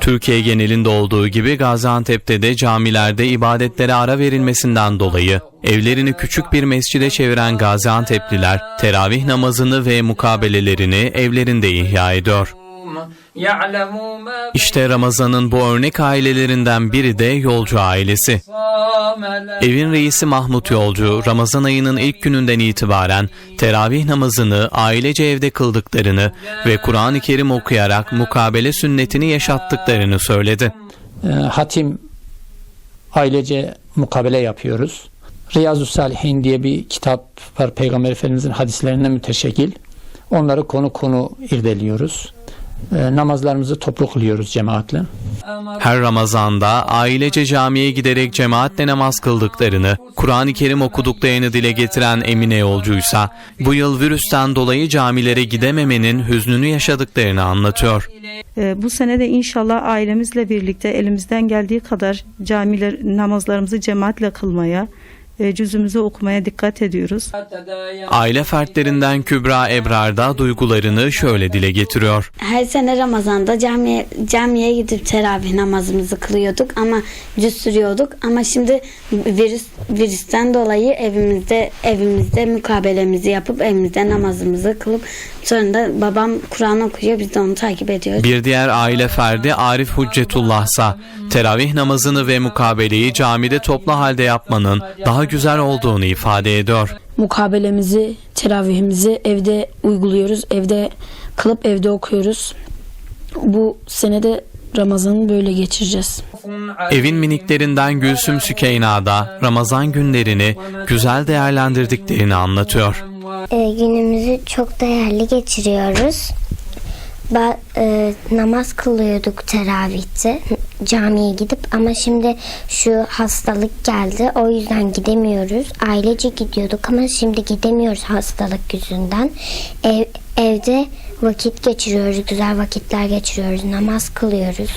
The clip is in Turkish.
Türkiye genelinde olduğu gibi Gaziantep'te de camilerde ibadetlere ara verilmesinden dolayı evlerini küçük bir mescide çeviren Gaziantep'liler teravih namazını ve mukabelelerini evlerinde ihya ediyor. İşte Ramazan'ın bu örnek ailelerinden biri de Yolcu ailesi. Evin reisi Mahmut Yolcu, Ramazan ayının ilk gününden itibaren teravih namazını ailece evde kıldıklarını ve Kur'an-ı Kerim okuyarak mukabele sünnetini yaşattıklarını söyledi. E, hatim ailece mukabele yapıyoruz. Riyazu Salihin diye bir kitap var Peygamber Efendimizin hadislerinden müteşekkil. Onları konu konu irdeliyoruz. E, namazlarımızı toplu kılıyoruz cemaatle. Her Ramazan'da ailece camiye giderek cemaatle namaz kıldıklarını, Kur'an-ı Kerim okuduklarını dile getiren Emine Yolcuysa, bu yıl virüsten dolayı camilere gidememenin hüznünü yaşadıklarını anlatıyor. Ee, Bu sene de inşallah ailemizle birlikte elimizden geldiği kadar camiler namazlarımızı cemaatle kılmaya, cüzümüzü okumaya dikkat ediyoruz. Aile fertlerinden Kübra Ebrar da duygularını şöyle dile getiriyor. Her sene Ramazan'da camiye, camiye gidip teravih namazımızı kılıyorduk ama cüz sürüyorduk ama şimdi virüs virüsten dolayı evimizde evimizde mukabelemizi yapıp evimizde namazımızı kılıp sonra da babam Kur'an okuyor biz de onu takip ediyoruz. Bir diğer aile ferdi Arif Huccetullah ise teravih namazını ve mukabeleyi camide toplu halde yapmanın daha güzel olduğunu ifade ediyor. mukabelemizi, teravihimizi evde uyguluyoruz. Evde kılıp evde okuyoruz. Bu senede Ramazan'ı böyle geçireceğiz. Evin miniklerinden Gülsüm Sükeyna da Ramazan günlerini güzel değerlendirdiklerini anlatıyor. E, günümüzü çok değerli geçiriyoruz. Ba- e, namaz kılıyorduk teravihte camiye gidip ama şimdi şu hastalık geldi o yüzden gidemiyoruz. Ailece gidiyorduk ama şimdi gidemiyoruz hastalık yüzünden. Ev, evde vakit geçiriyoruz, güzel vakitler geçiriyoruz, namaz kılıyoruz.